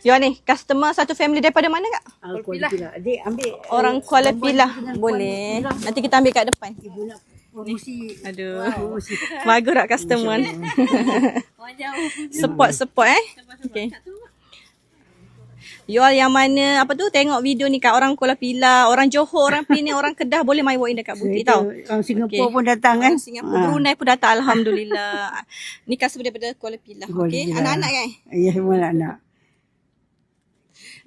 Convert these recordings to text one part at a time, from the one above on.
You ni customer satu family daripada mana kak? Ah, kuala pila. Adik ambil Orang Kuala Pilah. Boleh. Nanti kita ambil kat depan. ibu nak promosi. Aduh. Bagus tak customer ni. support support eh. Okay. You all yang mana apa tu tengok video ni kat orang Kuala Pilah, orang Johor, orang Penang, orang Kedah boleh mai walk in dekat butik tau. Orang Singapura Okey. pun datang kan. Orang Singapura, Brunei pun datang alhamdulillah. ni customer daripada Kuala Pilah. Okey, Pilah. anak-anak kan? Ya, semua anak-anak.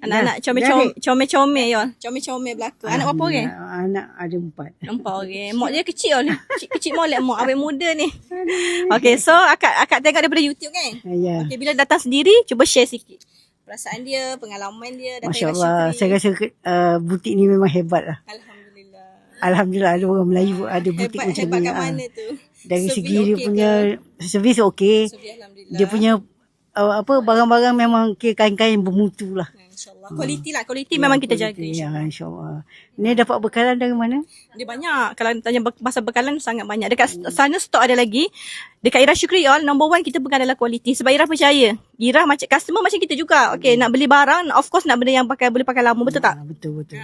Anak-anak comel-comel, dah, comel-comel you all. Comel-comel belaka. Anak berapa orang? Anak ada empat. Nampak orang. Mak dia kecil all. Kecil, kecil molek mak awet muda ni. Okay, so akak akak tengok daripada YouTube kan? Ah, Ya. Okay, bila datang sendiri, cuba share sikit. Perasaan dia, pengalaman dia, datang Masya Allah. Saya rasa uh, butik ni memang hebat lah. Alhamdulillah. Alhamdulillah ada orang Melayu ada butik Hebat, macam hebat ni. kat ah. mana tu? Dari Servis segi dia okey punya ke? servis okey. Alhamdulillah. Dia punya apa barang-barang memang kain-kain bermutu lah. Ha, InsyaAllah. Kualiti lah. Kualiti memang kita jaga. Ya, insyaAllah. Ni dapat bekalan dari mana? Dia banyak. Kalau tanya pasal bekalan sangat banyak. Dekat sana stok ada lagi. Dekat Ira Syukri all, number one kita pegang adalah kualiti. Sebab Ira percaya. Ira macam customer macam kita juga. Okay, nak beli barang, of course nak benda yang pakai boleh pakai lama. Betul tak? Ah, betul, betul.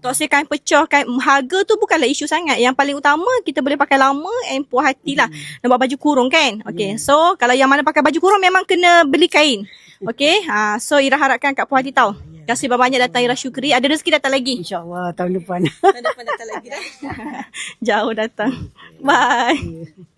Tak usah kain pecah, kain harga tu bukanlah isu sangat. Yang paling utama kita boleh pakai lama and puas hati lah. Nak buat baju kurung kan? Okay, so kalau yang mana pakai baju kurung memang kena beli kain. Okay, ha, so Ira harapkan Kak Puas Hati tahu. Terima kasih banyak datang Ira Syukri. Ada rezeki datang lagi. InsyaAllah tahun depan. Tahun depan datang lagi dah. Jauh datang. Bye.